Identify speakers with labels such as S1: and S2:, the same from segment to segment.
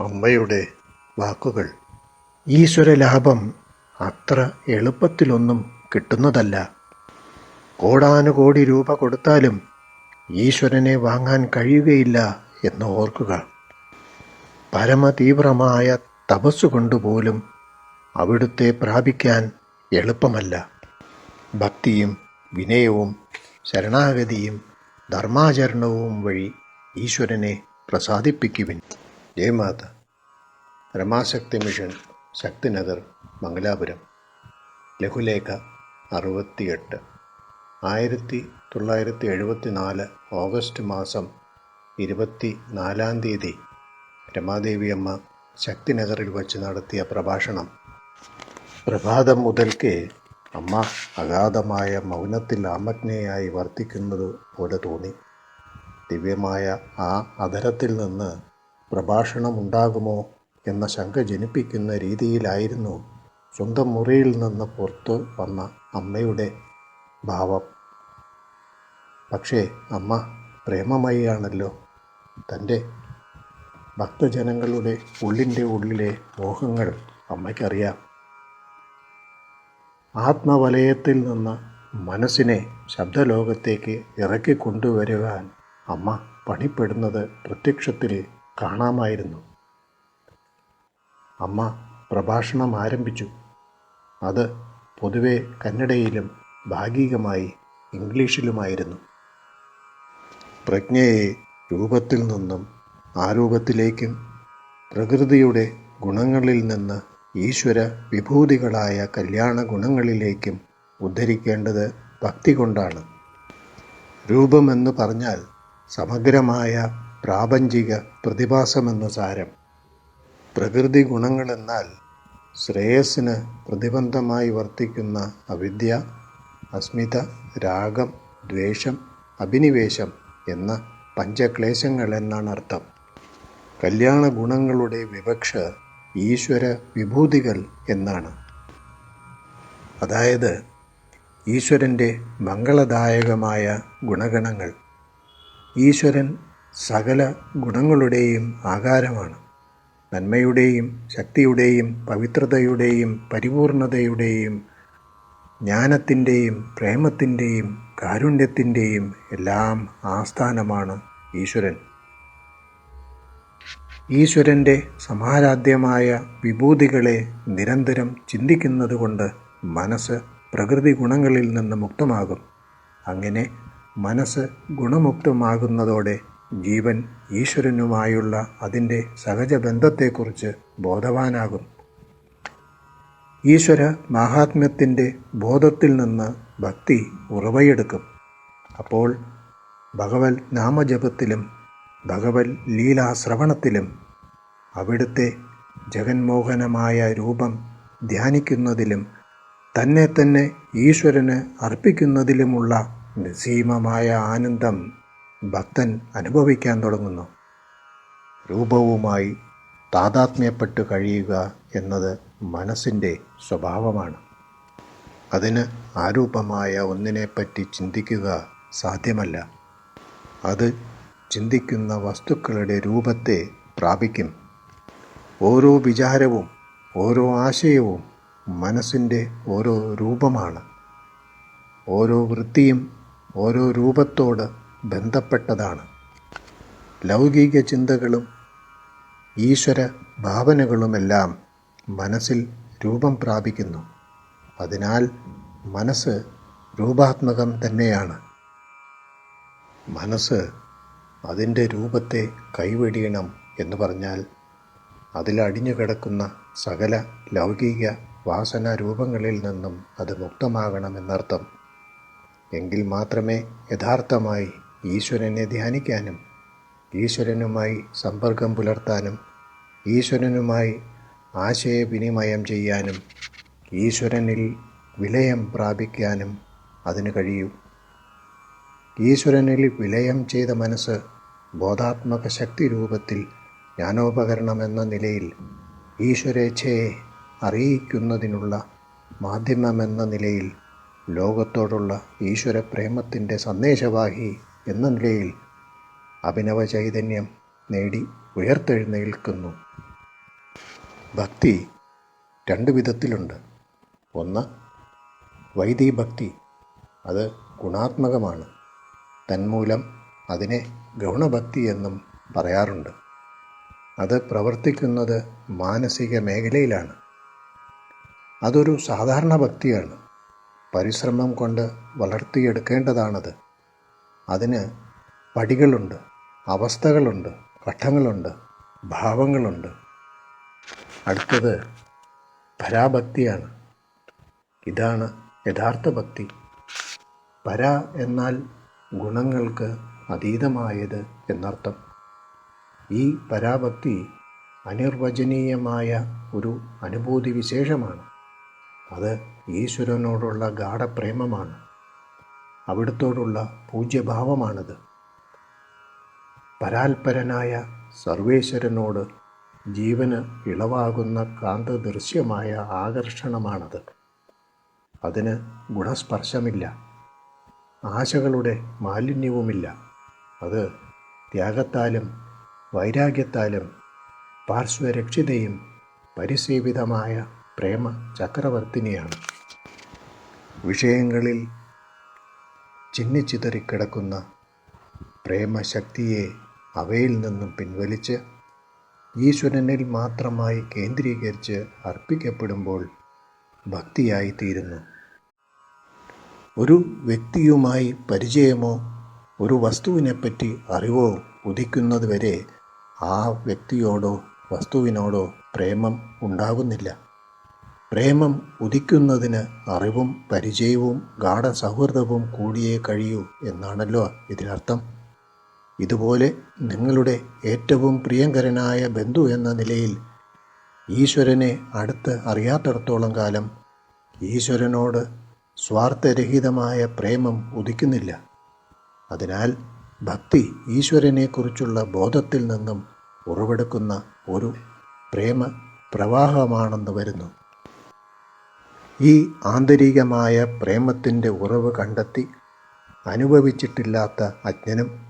S1: അമ്മയുടെ വാക്കുകൾ. ഈശ്വരലാഭം അത്ര എളുപ്പത്തിലൊന്നും കിട്ടുന്നതല്ല. കോടാനുകോടി രൂപ കൊടുത്താലും ഈശ്വരനെ വാങ്ങാൻ കഴിയുകയില്ല എന്ന് ഓർക്കുക. പരമതീവ്രമായ തപസ്സുകൊണ്ടുപോലും അവിടുത്തെ പ്രാപിക്കാൻ എളുപ്പമല്ല. ഭക്തിയും വിനയവും ശരണാഗതിയും ധർമാചരണവും വഴി ഈശ്വരനെ പ്രസാദിപ്പിക്കുവിൻ. ജയമാത രമാശക്തി മിഷൻ ശക്തിനഗർ മംഗലാപുരം. ലഘുലേഖ അറുപത്തിയെട്ട്. ആയിരത്തി തൊള്ളായിരത്തി എഴുപത്തി നാല് ഓഗസ്റ്റ് മാസം ഇരുപത്തി നാലാം തീയതി രമാദേവിയമ്മ ശക്തിനഗറിൽ വച്ച് നടത്തിയ പ്രഭാഷണം. പ്രഭാതം മുതൽക്കേ അമ്മ അഗാധമായ മൗനത്തിൽ ആമജ്ഞയായി വർത്തിക്കുന്നത് പോലെ തോന്നി. ദിവ്യമായ ആ അധരത്തിൽ നിന്ന് പ്രഭാഷണമുണ്ടാകുമോ എന്ന ശങ്ക ജനിപ്പിക്കുന്ന രീതിയിലായിരുന്നു സ്വന്തം മുറിയിൽ നിന്ന് പുറത്തു വന്ന അമ്മയുടെ ഭാവം. പക്ഷേ അമ്മ പ്രേമമയിയാണല്ലോ. തന്റെ ഭക്തജനങ്ങളുടെ ഉള്ളിന്റെ ഉള്ളിലെ മോഹങ്ങൾ അമ്മയ്ക്കറിയാം. ആത്മവലയത്തിൽ നിന്ന് മനസ്സിനെ ശബ്ദലോകത്തേക്ക് ഇറക്കി കൊണ്ടുവരുവാൻ അമ്മ പണിപ്പെടുന്നത് പ്രത്യക്ഷത്തിൽ കാണാമായിരുന്നു. അമ്മ പ്രഭാഷണം ആരംഭിച്ചു. അത് പൊതുവെ കന്നഡയിലും ഭാഗികമായി ഇംഗ്ലീഷിലുമായിരുന്നു. പ്രജ്ഞയെ രൂപത്തിൽ നിന്നും ആരൂപത്തിലേക്കും പ്രകൃതിയുടെ ഗുണങ്ങളിൽ നിന്ന് ഈശ്വര വിഭൂതികളായ കല്യാണ ഗുണങ്ങളിലേക്കും ഉദ്ധരിക്കേണ്ടത് ഭക്തി കൊണ്ടാണ്. രൂപമെന്ന് പറഞ്ഞാൽ സമഗ്രമായ പ്രാപഞ്ചിക പ്രതിഭാസമെന്ന് സാരം. പ്രകൃതി ഗുണങ്ങളെന്നാൽ ശ്രേയസ്സിന് പ്രതിബന്ധമായി വർത്തിക്കുന്ന അവിദ്യ അസ്മിത രാഗം ദ്വേഷം അഭിനിവേശം എന്ന പഞ്ചക്ലേശങ്ങൾ എന്നാണ് അർത്ഥം കല്യാണ ഗുണങ്ങളുടെ വിവക്ഷ ഈശ്വര വിഭൂതികൾ എന്നാണ്. അതായത് ഈശ്വരന്റെ മംഗളദായകമായ ഗുണഗണങ്ങൾ. ഈശ്വരൻ സകല ഗുണങ്ങളുടെയും ആകാരമാണ്. നന്മയുടെയും ശക്തിയുടെയും പവിത്രതയുടെയും പരിപൂർണതയുടെയും ജ്ഞാനത്തിന്റെയും പ്രേമത്തിന്റെയും കാരുണ്യത്തിന്റെയും എല്ലാം ആസ്ഥാനമാണ് ഈശ്വരൻ. ഈശ്വരന്റെ സമാരാധ്യമായ വിഭൂതികളെ നിരന്തരം ചിന്തിക്കുന്നതുകൊണ്ട് മനസ്സ് പ്രകൃതി ഗുണങ്ങളിൽ നിന്ന് മുക്തമാകും. അങ്ങനെ മനസ്സ് ഗുണമുക്തമാകുന്നതോടെ ജീവൻ ഈശ്വരനുമായുള്ള അതിന്റെ സഹജബന്ധത്തെക്കുറിച്ച് ബോധവാനാകും. ഈശ്വര മാഹാത്മ്യത്തിന്റെ ബോധത്തിൽ നിന്ന് ഭക്തി ഉറവയെടുക്കും. അപ്പോൾ ഭഗവത് നാമജപത്തിലും ഭഗവത് ലീലാശ്രവണത്തിലും അവിടുത്തെ ജഗന്മോഹനമായ രൂപം ധ്യാനിക്കുന്നതിലും തന്നെ തന്നെ ഈശ്വരന് അർപ്പിക്കുന്നതിലുമുള്ള നിസീമമായ ആനന്ദം ഭക്തൻ അനുഭവിക്കാൻ തുടങ്ങുന്നു. രൂപവുമായി താതാത്മ്യപ്പെട്ട് കഴിയുക എന്നത് മനസ്സിന്റെ സ്വഭാവമാണ്. അതിന് ആരൂപമായ ഒന്നിനെപ്പറ്റി ചിന്തിക്കുക സാധ്യമല്ല. അത് ചിന്തിക്കുന്ന വസ്തുക്കളുടെ രൂപത്തെ പ്രാപിക്കും. ഓരോ വിചാരവും ഓരോ ആശയവും മനസ്സിന്റെ ഓരോ രൂപമാണ്. ഓരോ വൃത്തിയും ഓരോ രൂപത്തോട് ബന്ധപ്പെട്ടതാണ്. ലൗകിക ചിന്തകളും ഈശ്വര ഭാവനകളുമെല്ലാം മനസ്സിൽ രൂപം പ്രാപിക്കുന്നു. അതിനാൽ മനസ്സ് രൂപാത്മകം തന്നെയാണ്. മനസ്സ് അതിന്റെ രൂപത്തെ കൈവെടിയണം എന്ന് പറഞ്ഞാൽ അതിലടിഞ്ഞു കിടക്കുന്ന സകല ലൗകിക വാസന രൂപങ്ങളിൽ നിന്നും അത് മുക്തമാകണമെന്നർത്ഥം. എങ്കിൽ മാത്രമേ യഥാർത്ഥമായി ഈശ്വരനെ ധ്യാനിക്കാനും ഈശ്വരനുമായി സമ്പർക്കം പുലർത്താനും ഈശ്വരനുമായി ആശയവിനിമയം ചെയ്യാനും ഈശ്വരനിൽ വിലയം പ്രാപിക്കാനും അതിന് കഴിയൂ. ഈശ്വരനിൽ വിലയം ചെയ്ത മനസ്സ് ബോധാത്മക ശക്തി രൂപത്തിൽ ജ്ഞാനോപകരണമെന്ന നിലയിൽ ഈശ്വരേച്ഛയെ അറിയിക്കുന്നതിനുള്ള മാധ്യമമെന്ന നിലയിൽ ലോകത്തോടുള്ള ഈശ്വര പ്രേമത്തിന്റെ സന്ദേശവാഹി എന്ന നിലയിൽ അഭിനവ ചൈതന്യം നേടി ഉയർത്തെഴുന്നേൽക്കുന്നു. ഭക്തി രണ്ട് വിധത്തിലുണ്ട്. ഒന്ന് വൈദിക ഭക്തി അത് ഗുണാത്മകമാണ്. തന്മൂലം അതിനെ ഗൗണഭക്തി എന്നും പറയാറുണ്ട്. അത് പ്രവർത്തിക്കുന്നത് മാനസിക മേഖലയിലാണ്. അതൊരു സാധാരണ ഭക്തിയാണ്. പരിശ്രമം കൊണ്ട് വളർത്തിയെടുക്കേണ്ടതാണത്. അതിന് പടികളുണ്ട് അവസ്ഥകളുണ്ട് ഘട്ടങ്ങളുണ്ട് ഭാവങ്ങളുണ്ട്. അടുത്തത് പരാഭക്തിയാണ്. ഇതാണ് യഥാർത്ഥ ഭക്തി. പര എന്നാൽ ഗുണങ്ങൾക്ക് അതീതമായത് എന്നർത്ഥം. ഈ പരാഭക്തി അനിർവചനീയമായ ഒരു അനുഭൂതി വിശേഷമാണ്. അത് ഈശ്വരനോടുള്ള ഗാഠപ്രേമമാണ് അവിടുത്തോടുള്ള പൂജ്യഭാവമാണത്. പരാൽപരനായ സർവേശ്വരനോട് ജീവന് ഇളവാകുന്ന കാന്തദൃശ്യമായ ആകർഷണമാണത്. അതിന് ഗുണസ്പർശമില്ല. ആശകളുടെ മാലിന്യവുമില്ല. അത് ത്യാഗത്താലും വൈരാഗ്യത്താലും പാർശ്വരക്ഷിതയും പരിസേവിതമായ പ്രേമ ചക്രവർത്തിനിയാണ് വിഷയങ്ങളിൽ ചിന്നിച്ചിതറിക്കിടക്കുന്ന പ്രേമശക്തിയെ അവയിൽ നിന്നും പിൻവലിച്ച് ഈശ്വരനിൽ മാത്രമായി കേന്ദ്രീകരിച്ച് അർപ്പിക്കപ്പെടുമ്പോൾ ഭക്തിയായിത്തീരുന്നു. ഒരു വ്യക്തിയുമായി പരിചയമോ ഒരു വസ്തുവിനെപ്പറ്റി അറിവോ ഉദിക്കുന്നതുവരെ ആ വ്യക്തിയോടോ വസ്തുവിനോടോ പ്രേമം ഉണ്ടാകുന്നില്ല. പ്രേമം ഉദിക്കുന്നതിന് അറിവും പരിചയവും ഗാഠ സൗഹൃദവും കൂടിയേ കഴിയൂ എന്നാണല്ലോ ഇതിനർത്ഥം. ഇതുപോലെ നിങ്ങളുടെ ഏറ്റവും പ്രിയങ്കരനായ ബന്ധു എന്ന നിലയിൽ ഈശ്വരനെ അടുത്ത് അറിയാത്തിടത്തോളം കാലം ഈശ്വരനോട് സ്വാർത്ഥരഹിതമായ പ്രേമം ഉദിക്കുന്നില്ല. അതിനാൽ ഭക്തി ഈശ്വരനെക്കുറിച്ചുള്ള ബോധത്തിൽ നിന്നും ഉറവെടുക്കുന്ന ഒരു പ്രേമ പ്രവാഹമാണെന്ന് വരുന്നു. ഈ ആന്തരികമായ പ്രേമത്തിന്റെ ഉറവ് കണ്ടെത്തി അനുഭവിച്ചിട്ടില്ലാത്ത അജ്ഞനും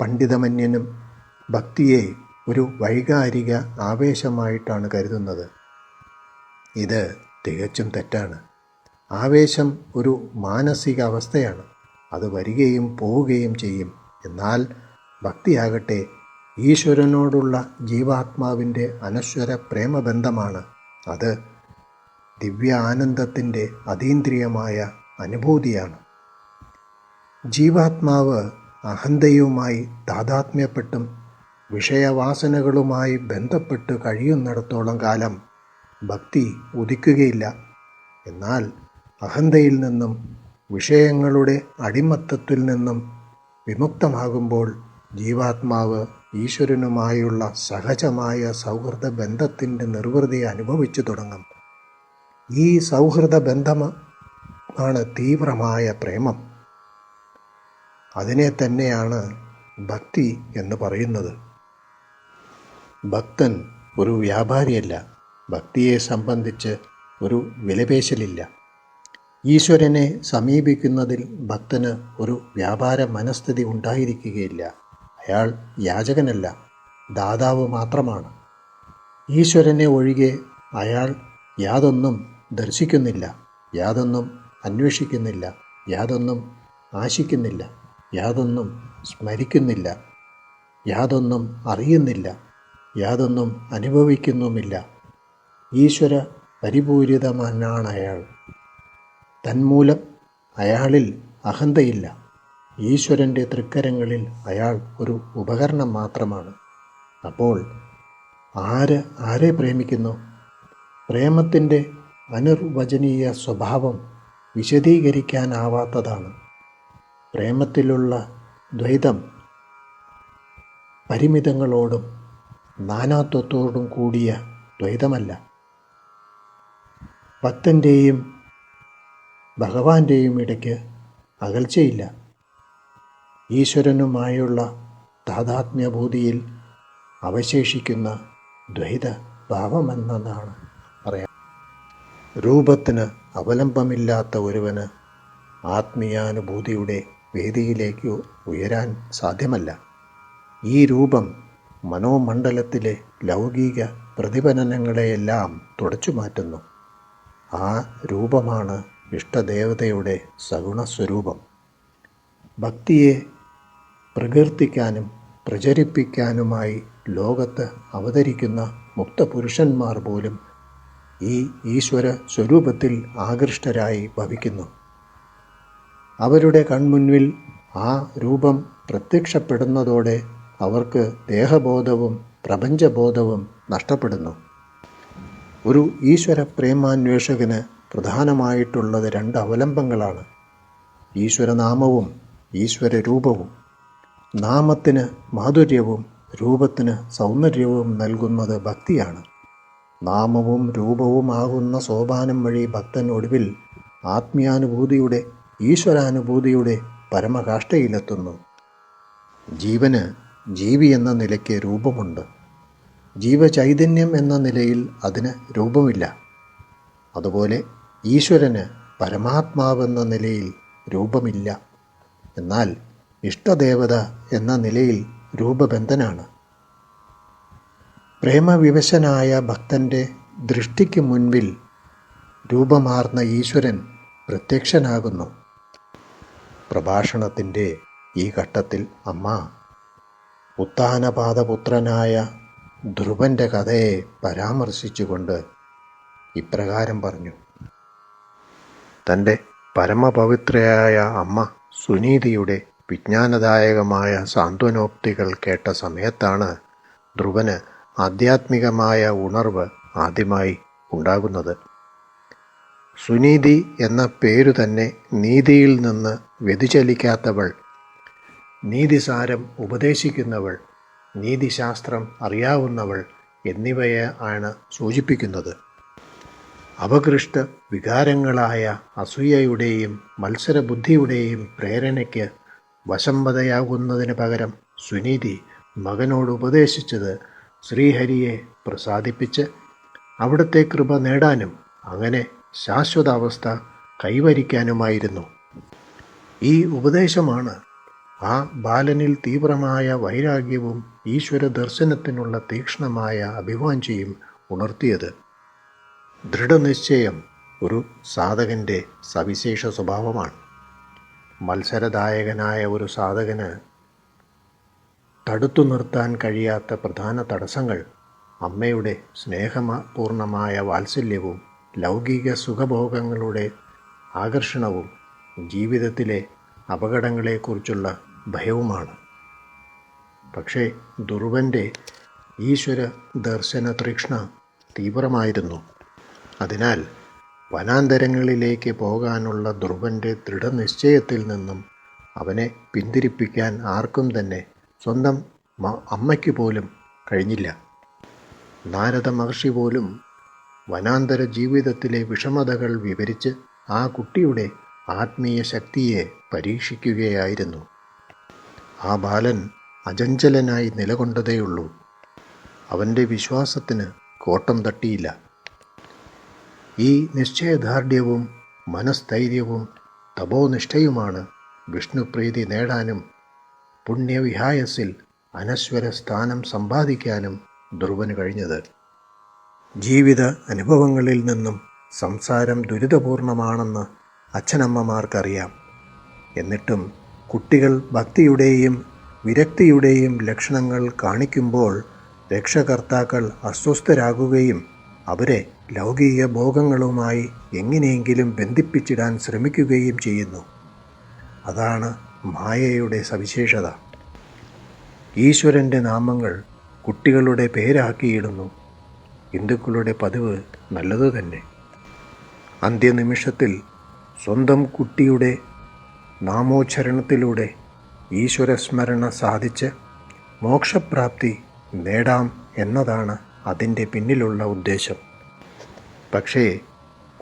S1: പണ്ഡിതമന്യനും ഭക്തിയെ ഒരു വൈകാരിക ആവേശമായിട്ടാണ് കരുതുന്നത്. ഇത് തികച്ചും തെറ്റാണ്. ആവേശം ഒരു മാനസിക അവസ്ഥയാണ് അത് വരികയും പോവുകയും ചെയ്യും. എന്നാൽ ഭക്തിയാകട്ടെ ഈശ്വരനോടുള്ള ജീവാത്മാവിന്റെ അനശ്വര പ്രേമബന്ധമാണ്. അത് ദിവ്യ ആനന്ദത്തിന്റെ അതീന്ദ്രിയമായ അനുഭൂതിയാണ്. ജീവാത്മാവ് അഹന്തയുമായി താതാത്മ്യപ്പെട്ടും വിഷയവാസനകളുമായി ബന്ധപ്പെട്ട് കഴിയുന്നിടത്തോളം കാലം ഭക്തി ഉദിക്കുകയില്ല. എന്നാൽ അഹന്തയിൽ നിന്നും വിഷയങ്ങളുടെ അടിമത്തത്തിൽ നിന്നും വിമുക്തമാകുമ്പോൾ ജീവാത്മാവ് ഈശ്വരനുമായുള്ള സഹജമായ സൗഹൃദ ബന്ധത്തിന്റെ നിർവൃതി അനുഭവിച്ചു തുടങ്ങും. ഈ സൗഹൃദ ബന്ധം ആണ് തീവ്രമായ പ്രേമം. അതിനെ തന്നെയാണ് ഭക്തി എന്ന് പറയുന്നത്. ഭക്തൻ ഒരു വ്യാപാരിയല്ല. ഭക്തിയെ സംബന്ധിച്ച് ഒരു വിലപേശലില്ല. ഈശ്വരനെ സമീപിക്കുന്നതിൽ ഭക്തന് ഒരു വ്യാപാര മനസ്ഥിതി ഉണ്ടായിരിക്കുകയില്ല. അയാൾ യാചകനല്ല ദാതാവ് മാത്രമാണ്. ഈശ്വരനെ ഒഴികെ അയാൾ യാതൊന്നും ദർശിക്കുന്നില്ല യാതൊന്നും അന്വേഷിക്കുന്നില്ല യാതൊന്നും ആശിക്കുന്നില്ല യാതൊന്നും സ്മരിക്കുന്നില്ല യാതൊന്നും അറിയുന്നില്ല യാതൊന്നും അനുഭവിക്കുന്നുമില്ല. ഈശ്വര പരിപൂരിതമാനാണ് അയാൾ. തന്മൂലം അയാളിൽ അഹന്തയില്ല. ഈശ്വരന്റെ തൃക്കരങ്ങളിൽ അയാൾ ഒരു ഉപകരണം മാത്രമാണ്. അപ്പോൾ ആര് ആരെ പ്രേമിക്കുന്നു? പ്രേമത്തിന്റെ അനിർവചനീയ സ്വഭാവം വിശദീകരിക്കാനാവാത്തതാണ്. പ്രേമത്തിലുള്ള ദ്വൈതം പരിമിതങ്ങളോടും നാനാത്വത്തോടും കൂടിയ ദ്വൈതമല്ല. ഭക്തന്റെയും ഭഗവാന്റെയും ഇടയ്ക്ക് അകൽച്ചയില്ല. ഈശ്വരനുമായുള്ള താതാത്മ്യഭൂതിയിൽ അവശേഷിക്കുന്ന ദ്വൈത ഭാവമെന്നതാണ് രൂപത്തിന് അവലംബമില്ലാത്ത ഒരുവന് ആത്മീയാനുഭൂതിയുടെ വേദിയിലേക്ക് ഉയരാൻ സാധ്യമല്ല. ഈ രൂപം മനോമണ്ഡലത്തിലെ ലൗകിക പ്രതിഫലനങ്ങളെയെല്ലാം തുടച്ചു മാറ്റുന്നു. ആ രൂപമാണ് ഇഷ്ടദേവതയുടെ സഗുണസ്വരൂപം. ഭക്തിയെ പ്രകീർത്തിക്കാനും പ്രചരിപ്പിക്കാനുമായി ലോകത്ത് അവതരിക്കുന്ന മുക്തപുരുഷന്മാർ പോലും ഈ ഈശ്വര സ്വരൂപത്തിൽ ആകൃഷ്ടരായി ഭവിക്കുന്നു. അവരുടെ കൺമുൻവിൽ ആ രൂപം പ്രത്യക്ഷപ്പെടുന്നതോടെ അവർക്ക് ദേഹബോധവും പ്രപഞ്ചബോധവും നഷ്ടപ്പെടുന്നു. ഒരു ഈശ്വര പ്രേമാന്വേഷകന് പ്രധാനമായിട്ടുള്ളത് രണ്ട് അവലംബങ്ങളാണ്. ഈശ്വരനാമവും ഈശ്വര രൂപവും നാമത്തിന് മാധുര്യവും രൂപത്തിന് സൗന്ദര്യവും നൽകുന്നത് ഭക്തിയാണ്. നാമവും രൂപവുമാകുന്ന സോപാനം വഴി ഭക്തൻ ഒടുവിൽ ആത്മീയാനുഭൂതിയുടെ ഈശ്വരാനുഭൂതിയുടെ പരമകാഷ്ഠയിലെത്തുന്നു. ജീവന് ജീവി എന്ന നിലയ്ക്ക് രൂപമുണ്ട്. ജീവചൈതന്യം എന്ന നിലയിൽ അതിന് രൂപമില്ല. അതുപോലെ ഈശ്വരന് പരമാത്മാവെന്ന നിലയിൽ രൂപമില്ല. എന്നാൽ ഇഷ്ടദേവത എന്ന നിലയിൽ രൂപബന്ധനാണ്. പ്രേമവിവശനായ ഭക്തന്റെ ദൃഷ്ടിക്ക് മുൻപിൽ രൂപമാർന്ന ഈശ്വരൻ പ്രത്യക്ഷനാകുന്നു. പ്രഭാഷണത്തിന്റെ ഈ ഘട്ടത്തിൽ അമ്മ ഉത്താനപാദപുത്രനായ ധ്രുവന്റെ കഥയെ പരാമർശിച്ചുകൊണ്ട് ഇപ്രകാരം പറഞ്ഞു. തന്റെ പരമപവിത്രയായ അമ്മ സുനീതിയുടെ വിജ്ഞാനദായകമായ സാന്ത്വനോക്തികൾ കേട്ട സമയത്താണ് ധ്രുവന് ആധ്യാത്മികമായ ഉണർവ് ആദ്യമായി ഉണ്ടാകുന്നത്. സുനീതി എന്ന പേരു തന്നെ നീതിയിൽ നിന്ന് വ്യതിചലിക്കാത്തവൾ നീതിസാരം ഉപദേശിക്കുന്നവൾ നീതിശാസ്ത്രം അറിയാവുന്നവൾ എന്നിവയെ ആണ് സൂചിപ്പിക്കുന്നത്. അപകൃഷ്ട വികാരങ്ങളായ അസൂയയുടെയും മത്സരബുദ്ധിയുടെയും പ്രേരണയ്ക്ക് വശംവതയാകുന്നതിന് പകരം സുനീതി മകനോട് ഉപദേശിച്ചത് ശ്രീഹരിയെ പ്രസാദിപ്പിച്ച് അവിടുത്തെ കൃപ നേടാനും അങ്ങനെ ശാശ്വതാവസ്ഥ കൈവരിക്കാനുമായിരുന്നു. ഈ ഉപദേശമാണ് ആ ബാലനിൽ തീവ്രമായ വൈരാഗ്യവും ഈശ്വര ദർശനത്തിനുള്ള തീക്ഷ്ണമായ അഭിവാഞ്ചിയും ഉണർത്തിയത്. ദൃഢനിശ്ചയം ഒരു സാധകന്റെ സവിശേഷ സ്വഭാവമാണ്. മത്സരദായകനായ ഒരു സാധകന് തടുത്തു നിർത്താൻ കഴിയാത്ത പ്രധാന തടസ്സങ്ങൾ അമ്മയുടെ സ്നേഹപൂർണമായ വാത്സല്യവും ലൗകിക സുഖഭോഗങ്ങളുടെ ആകർഷണവും ജീവിതത്തിലെ അപകടങ്ങളെക്കുറിച്ചുള്ള ഭയവുമാണ്. പക്ഷേ ദുർവന്റെ ഈശ്വര ദർശന തൃഷ്ണ തീവ്രമായിരുന്നു. അതിനാൽ വനാന്തരങ്ങളിലേക്ക് പോകാനുള്ള ദുർവന്റെ ദൃഢനിശ്ചയത്തിൽ നിന്നും അവനെ പിന്തിരിപ്പിക്കാൻ ആർക്കും തന്നെ സ്വന്തം അമ്മയ്ക്ക് പോലും കഴിഞ്ഞില്ല. നാരദ മഹർഷി പോലും വനാന്തര ജീവിതത്തിലെ വിഷമതകൾ വിവരിച്ച് ആ കുട്ടിയുടെ ആത്മീയ ശക്തിയെ പരീക്ഷിക്കുകയായിരുന്നു. ആ ബാലൻ അചഞ്ചലനായി നിലകൊണ്ടതേയുള്ളൂ. അവന്റെ വിശ്വാസത്തിന് കോട്ടം തട്ടിയില്ല. ഈ നിശ്ചയദാർഢ്യവും മനസ്ഥൈര്യവും തപോനിഷ്ഠയുമാണ് വിഷ്ണുപ്രീതി നേടാനും പുണ്യവിഹായസിൽ അനശ്വര സ്ഥാനം സമ്പാദിക്കാനും ധ്രുവന് കഴിഞ്ഞത്. ജീവിത അനുഭവങ്ങളിൽ നിന്നും സംസാരം ദുരിതപൂർണമാണെന്ന് അച്ഛനമ്മമാർക്കറിയാം. എന്നിട്ടും കുട്ടികൾ ഭക്തിയുടെയും വിരക്തിയുടെയും ലക്ഷണങ്ങൾ കാണിക്കുമ്പോൾ രക്ഷകർത്താക്കൾ അസ്വസ്ഥരാകുകയും അവരെ ലൗകിക ഭോഗങ്ങളുമായി എങ്ങനെയെങ്കിലും ബന്ധിപ്പിച്ചിടാൻ ശ്രമിക്കുകയും ചെയ്യുന്നു. അതാണ് മായയുടെ സവിശേഷത. ഈശ്വരന്റെ നാമങ്ങൾ കുട്ടികളുടെ പേരാക്കിയിടുന്നു. ഹിന്ദുക്കളുടെ പതിവ് നല്ലതു തന്നെ. അന്ത്യനിമിഷത്തിൽ സ്വന്തം കുട്ടിയുടെ നാമോച്ചരണത്തിലൂടെ ഈശ്വരസ്മരണ സാധിച്ച് മോക്ഷപ്രാപ്തി നേടാം എന്നതാണ് അതിന്റെ പിന്നിലുള്ള ഉദ്ദേശം. പക്ഷേ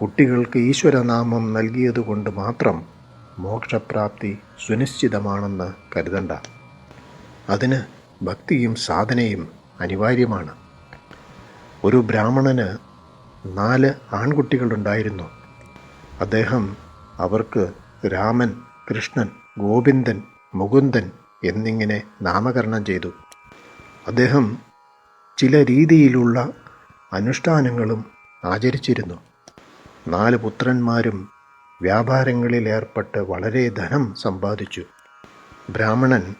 S1: കുട്ടികൾക്ക് ഈശ്വരനാമം നൽകിയതുകൊണ്ട് മാത്രം മോക്ഷപ്രാപ്തി സുനിശ്ചിതമാണെന്ന് കരുതണ്ട. അതിന് ഭക്തിയും സാധനയും അനിവാര്യമാണ്. ഒരു ബ്രാഹ്മണന് നാല് ആൺകുട്ടികളുണ്ടായിരുന്നു. അദ്ദേഹം അവർക്ക് രാമൻ കൃഷ്ണൻ ഗോവിന്ദൻ മുകുന്ദൻ എന്നിങ്ങനെ നാമകരണം ചെയ്തു. അദ്ദേഹം ചില രീതിയിലുള്ള അനുഷ്ഠാനങ്ങളും ആചരിച്ചിരുന്നു. നാല് പുത്രന്മാരും വ്യാപാരങ്ങളിൽ ഏർപ്പെട്ട് വളരെ ധനം സമ്പാദിച്ചു. ബ്രാഹ്മണൻ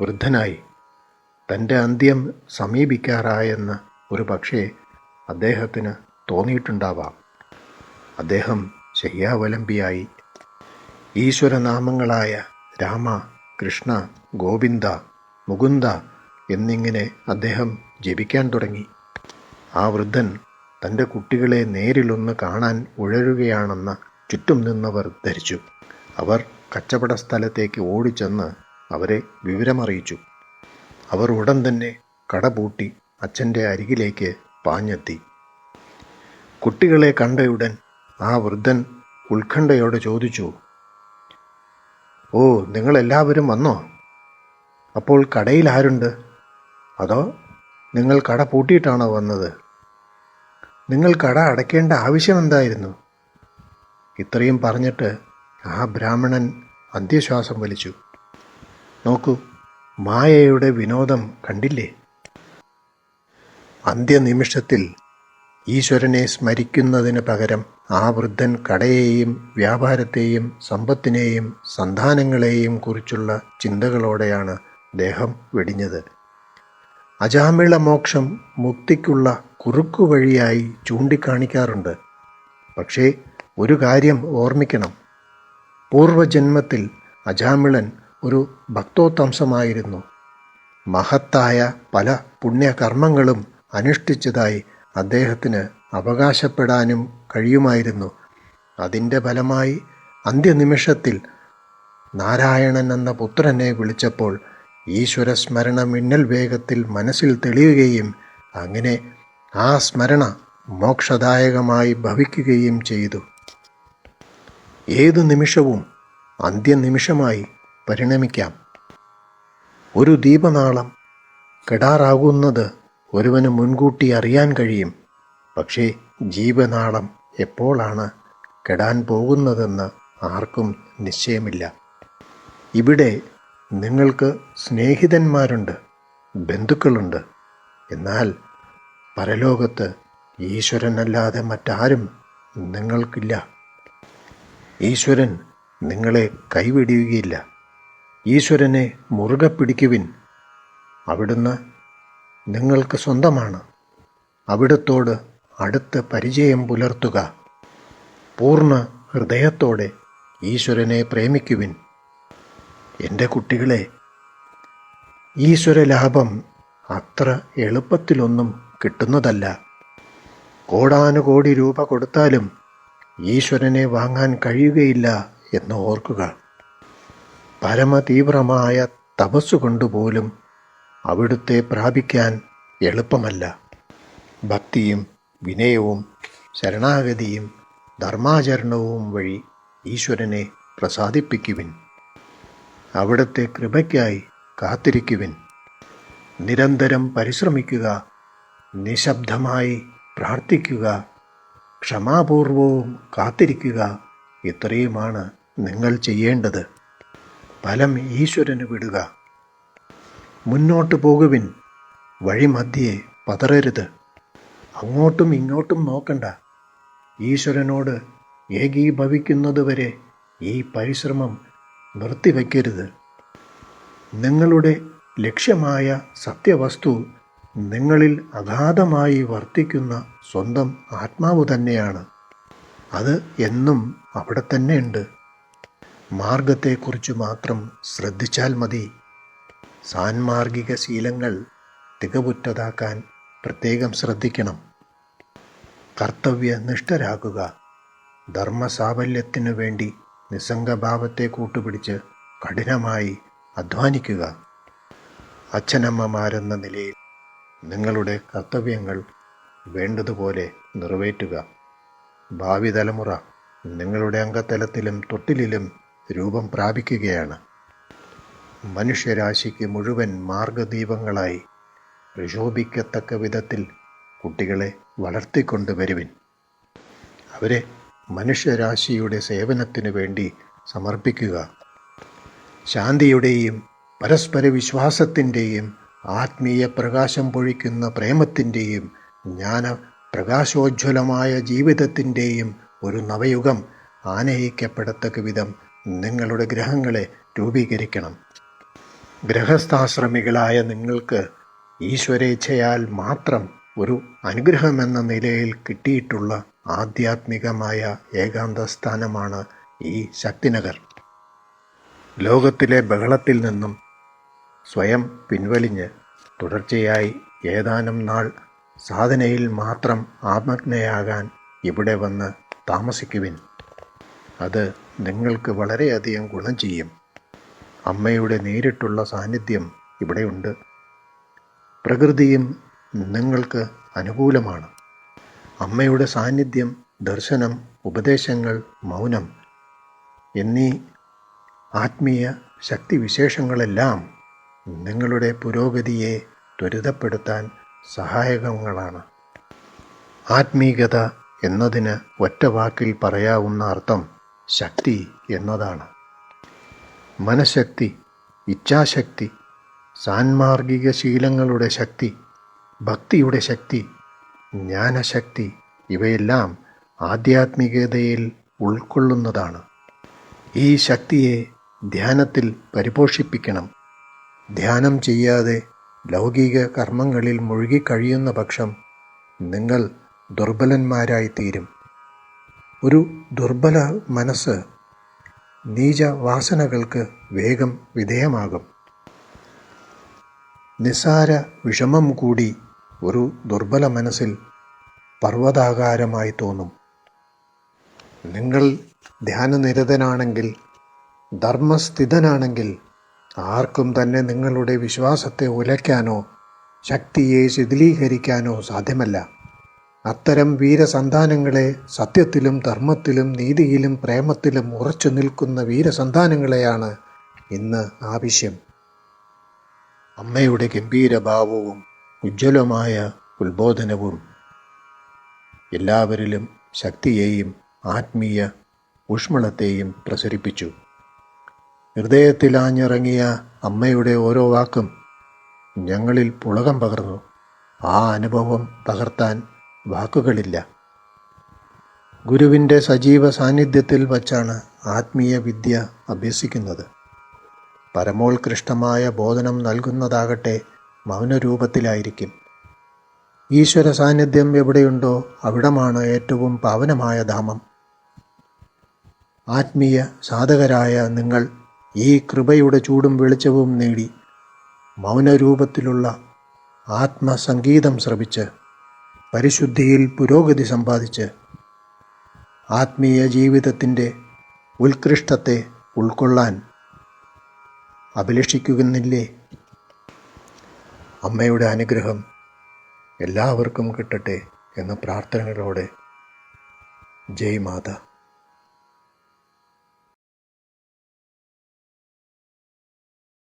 S1: വൃദ്ധനായി. തന്റെ അന്ത്യം സമീപിക്കാറായെന്ന് ഒരു പക്ഷേ അദ്ദേഹത്തിന് തോന്നിയിട്ടുണ്ടാവാം. അദ്ദേഹം ശയ്യാവലംബിയായി. ഈശ്വരനാമങ്ങളായ രാമ കൃഷ്ണ ഗോവിന്ദ മുകുന്ദ എന്നിങ്ങനെ അദ്ദേഹം ജപിക്കാൻ തുടങ്ങി. ആ വൃദ്ധൻ തന്റെ കുട്ടികളെ നേരിലൊന്ന് കാണാൻ ഉഴറുകയാണെന്ന് ചുറ്റും നിന്നവർ ധരിച്ചു. അവർ കച്ചവട സ്ഥലത്തേക്ക് ഓടിച്ചെന്ന് അവരെ വിവരമറിയിച്ചു. അവർ ഉടൻ തന്നെ കടപൂട്ടി അച്ഛന്റെ അരികിലേക്ക് പാഞ്ഞെത്തി. കുട്ടികളെ കണ്ടയുടൻ ആ വൃദ്ധൻ ഉത്കണ്ഠയോടെ ചോദിച്ചു ഓ നിങ്ങളെല്ലാവരും വന്നോ? അപ്പോൾ കടയിൽ ആരുണ്ട്? അതോ നിങ്ങൾ കട പൂട്ടിയിട്ടാണോ വന്നത്? നിങ്ങൾ കട അടയ്ക്കേണ്ട ആവശ്യം എന്തായിരുന്നു? ഇത്രയും പറഞ്ഞിട്ട് ആ ബ്രാഹ്മണൻ അന്ത്യശ്വാസം വലിച്ചു. നോക്കൂ മായയുടെ വിനോദം കണ്ടില്ലേ? അന്ത്യനിമിഷത്തിൽ ഈശ്വരനെ സ്മരിക്കുന്നതിന് പകരം ആ വൃദ്ധൻ കടയെയും വ്യാപാരത്തെയും സമ്പത്തിനെയും സന്താനങ്ങളെയും കുറിച്ചുള്ള ചിന്തകളോടെയാണ് ദേഹം വെടിഞ്ഞത്. അജാമിള മോക്ഷം മുക്തിക്കുള്ള കുറുക്കുവഴിയായി ചൂണ്ടിക്കാണിക്കാറുണ്ട്. പക്ഷേ ഒരു കാര്യം ഓർമ്മിക്കണം. പൂർവജന്മത്തിൽ അജാമിളൻ ഒരു ഭക്തോത്തംസമായിരുന്നു മഹത്തായ പല പുണ്യകർമ്മങ്ങളും അനുഷ്ഠിച്ചതായി അദ്ദേഹത്തിന് അവകാശപ്പെടാനും കഴിയുമായിരുന്നു. അതിന്റെ ഫലമായി അന്ത്യനിമിഷത്തിൽ നാരായണൻ എന്ന പുത്രനെ വിളിച്ചപ്പോൾ ഈശ്വരസ്മരണ മിന്നൽ വേഗത്തിൽ മനസ്സിൽ തെളിയുകയും അങ്ങനെ ആ സ്മരണ മോക്ഷദായകമായി ഭവിക്കുകയും ചെയ്തു. ഏതു നിമിഷവും അന്ത്യനിമിഷമായി പരിണമിക്കാം. ഒരു ദീപനാളം കെടാറാകുന്നത് ഒരുവന് മുൻകൂട്ടി അറിയാൻ കഴിയും. പക്ഷേ ജീവനാളം എപ്പോഴാണ് കെടാൻ പോകുന്നതെന്ന് ആർക്കും നിശ്ചയമില്ല. ഇവിടെ നിങ്ങൾക്ക് സ്നേഹിതന്മാരുണ്ട് ബന്ധുക്കളുണ്ട്. എന്നാൽ പരലോകത്ത് ഈശ്വരനല്ലാതെ മറ്റാരും നിങ്ങൾക്കില്ല. ഈശ്വരൻ നിങ്ങളെ കൈവിടിയുകയില്ല. ഈശ്വരനെ മുറുകെ പിടിക്കുവിൻ. അവിടുന്ന് നിങ്ങൾക്ക് സ്വന്തമാണ്. അവിടത്തോട് അടുത്ത പരിചയം പുലർത്തുക. പൂർണ ഹൃദയത്തോടെ ഈശ്വരനെ പ്രേമിക്കുവിൻ. എന്റെ കുട്ടികളെ ഈശ്വരലാഭം അത്ര എളുപ്പത്തിലൊന്നും കിട്ടുന്നതല്ല. കോടാനുകോടി രൂപ കൊടുത്താലും ഈശ്വരനെ വാങ്ങാൻ കഴിയുകയില്ല എന്ന് ഓർക്കുക. പരമതീവ്രമായ തപസ്സുകൊണ്ടുപോലും അവിടുത്തെ പ്രാപിക്കാൻ എളുപ്പമല്ല. ഭക്തിയും വിനയവും ശരണാഗതിയും ധർമാചരണവും വഴി ഈശ്വരനെ പ്രസാദിപ്പിക്കുവിൻ. അവിടുത്തെ കൃപയ്ക്കായി കാത്തിരിക്കുവിൻ. നിരന്തരം പരിശ്രമിക്കുക നിശബ്ദമായി പ്രാർത്ഥിക്കുക ക്ഷമാപൂർവവും കാത്തിരിക്കുക ഇത്രയുമാണ് നിങ്ങൾ ചെയ്യേണ്ടത്. ഫലം ഈശ്വരന് വിടുക. മുന്നോട്ട് പോകുവിൻ. വഴിമധ്യേ പതറരുത്. അങ്ങോട്ടും ഇങ്ങോട്ടും നോക്കണ്ട. ഈശ്വരനോട് ഏകീഭവിക്കുന്നതുവരെ ഈ പരിശ്രമം നിർത്തിവെക്കരുത് നിങ്ങളുടെ ലക്ഷ്യമായ സത്യവസ്തു നിങ്ങളിൽ അഗാധമായി വർത്തിക്കുന്ന സ്വന്തം ആത്മാവ് തന്നെയാണ്. അത് എന്നും അവിടെ തന്നെയുണ്ട് മാർഗത്തെക്കുറിച്ച് മാത്രം ശ്രദ്ധിച്ചാൽ മതി. സാൻമാർഗിക ശീലങ്ങൾ തികവുറ്റതാക്കാൻ പ്രത്യേകം ശ്രദ്ധിക്കണം. കർത്തവ്യനിഷ്ഠരാകുക. ധർമ്മസാഫല്യത്തിനു വേണ്ടി നിസ്സംഗഭാവത്തെ കൂട്ടുപിടിച്ച് കഠിനമായി അധ്വാനിക്കുക. അച്ഛനമ്മമാരെന്ന നിലയിൽ നിങ്ങളുടെ കർത്തവ്യങ്ങൾ വേണ്ടതുപോലെ നിറവേറ്റുക. ഭാവി തലമുറ നിങ്ങളുടെ അംഗത്തലത്തിലും തൊട്ടിലും രൂപം പ്രാപിക്കുകയാണ്. മനുഷ്യരാശിക്ക് മുഴുവൻ മാർഗദീപങ്ങളായി പ്രശോഭിക്കത്തക്ക വിധത്തിൽ കുട്ടികളെ വളർത്തിക്കൊണ്ടുവരുവിൻ അവരെ മനുഷ്യരാശിയുടെ സേവനത്തിനു വേണ്ടി സമർപ്പിക്കുക. ശാന്തിയുടെയും പരസ്പര വിശ്വാസത്തിന്റെയും ആത്മീയ പ്രകാശം പൊഴിക്കുന്ന പ്രേമത്തിന്റെയും ജ്ഞാന പ്രകാശോജ്വലമായ ജീവിതത്തിന്റെയും ഒരു നവയുഗം ആനയിക്കപ്പെടത്തക്ക വിധം നിങ്ങളുടെ ഗ്രഹങ്ങളെ രൂപീകരിക്കണം. ഗ്രഹസ്ഥാശ്രമികളായ നിങ്ങൾക്ക് ഈശ്വരേച്ഛയാൽ മാത്രം ഒരു അനുഗ്രഹമെന്ന നിലയിൽ കിട്ടിയിട്ടുള്ള ആധ്യാത്മികമായ ഏകാന്ത സ്ഥാനമാണ് ഈ ശക്തിനഗർ. ലോകത്തിലെ ബഹളത്തിൽ നിന്നും സ്വയം പിൻവലിഞ്ഞ് തുടർച്ചയായി ഏതാനും നാൾ സാധനയിൽ മാത്രം ആത്മജ്ഞയാകാൻ ഇവിടെ വന്ന് താമസിക്കുവിൻ. അത് നിങ്ങൾക്ക് വളരെയധികം ഗുണം ചെയ്യും. അമ്മയുടെ നേരിട്ടുള്ള സാന്നിധ്യം ഇവിടെയുണ്ട്. പ്രകൃതിയും നിങ്ങൾക്ക് അനുകൂലമാണ്. അമ്മയുടെ സാന്നിധ്യം ദർശനം ഉപദേശങ്ങൾ മൗനം എന്നീ ആത്മീയ ശക്തിവിശേഷങ്ങളെല്ലാം നിങ്ങളുടെ പുരോഗതിയെ ത്വരിതപ്പെടുത്താൻ സഹായകങ്ങളാണ്. ആത്മീകത എന്നതിന് ഒറ്റ വാക്കിൽ പറയാവുന്ന അർത്ഥം ശക്തി എന്നതാണ്. മനഃശക്തി ഇച്ഛാശക്തി സാൻമാർഗിക ശീലങ്ങളുടെ ശക്തി ഭക്തിയുടെ ശക്തി ജ്ഞാനശക്തി ഇവയെല്ലാം ആധ്യാത്മികതയിൽ ഉൾക്കൊള്ളുന്നതാണ്. ഈ ശക്തിയെ ധ്യാനത്തിൽ പരിപോഷിപ്പിക്കണം. ധ്യാനം ചെയ്യാതെ ലൗകിക കർമ്മങ്ങളിൽ മുഴുകിക്കഴിയുന്ന പക്ഷം നിങ്ങൾ ദുർബലന്മാരായിത്തീരും. ഒരു ദുർബല മനസ്സ് നീചവാസനകൾക്ക് വേഗം വിധേയമാകും. നിസാര വിഷമം കൂടി ഒരു ദുർബല മനസ്സിൽ പർവതാകാരമായി തോന്നും. നിങ്ങൾ ധ്യാനനിരതനാണെങ്കിൽ ധർമ്മസ്ഥിതനാണെങ്കിൽ ആർക്കും തന്നെ നിങ്ങളുടെ വിശ്വാസത്തെ ഉലയ്ക്കാനോ ശക്തിയെ ശിഥിലീകരിക്കാനോ സാധ്യമല്ല. അത്തരം വീരസന്താനങ്ങളെ സത്യത്തിലും ധർമ്മത്തിലും നീതിയിലും പ്രേമത്തിലും ഉറച്ചു നിൽക്കുന്ന വീരസന്താനങ്ങളെയാണ് ഇന്ന് ആവശ്യം. അമ്മയുടെ ഗംഭീരഭാവവും ഉജ്ജ്വലമായ ഉത്ബോധനവും എല്ലാവരിലും ശക്തിയെയും ആത്മീയ ഊഷ്മളത്തെയും പ്രസരിപ്പിച്ചു. ഹൃദയത്തിലാഞ്ഞിറങ്ങിയ അമ്മയുടെ ഓരോ വാക്കും ഞങ്ങളിൽ പുളകം പകർന്നു. ആ അനുഭവം പകർത്താൻ വാക്കുകളില്ല. ഗുരുവിന്റെ സജീവ സാന്നിധ്യത്തിൽ വച്ചാണ് ആത്മീയ വിദ്യ അഭ്യസിക്കുന്നത്. പരമോത്കൃഷ്ടമായ ബോധനം നൽകുന്നതാകട്ടെ മൗനരൂപത്തിലായിരിക്കും. ഈശ്വര സാന്നിധ്യം എവിടെയുണ്ടോ അവിടമാണ് ഏറ്റവും പാവനമായ ധാമം. ആത്മീയ സാധകരായ നിങ്ങൾ ഈ കൃപയുടെ ചൂടും വെളിച്ചവും നേടി മൗനരൂപത്തിലുള്ള ആത്മസംഗീതം ശ്രവിച്ച് പരിശുദ്ധിയിൽ പുരോഗതി സമ്പാദിച്ച് ആത്മീയ ജീവിതത്തിന്റെ ഉത്കൃഷ്ടത്തെ ഉൾക്കൊള്ളാൻ അഭിലഷിക്കുന്നില്ലേ? അമ്മയുടെ അനുഗ്രഹം എല്ലാവർക്കും കിട്ടട്ടെ എന്ന പ്രാർത്ഥനകളോടെ. ജയ് മാത.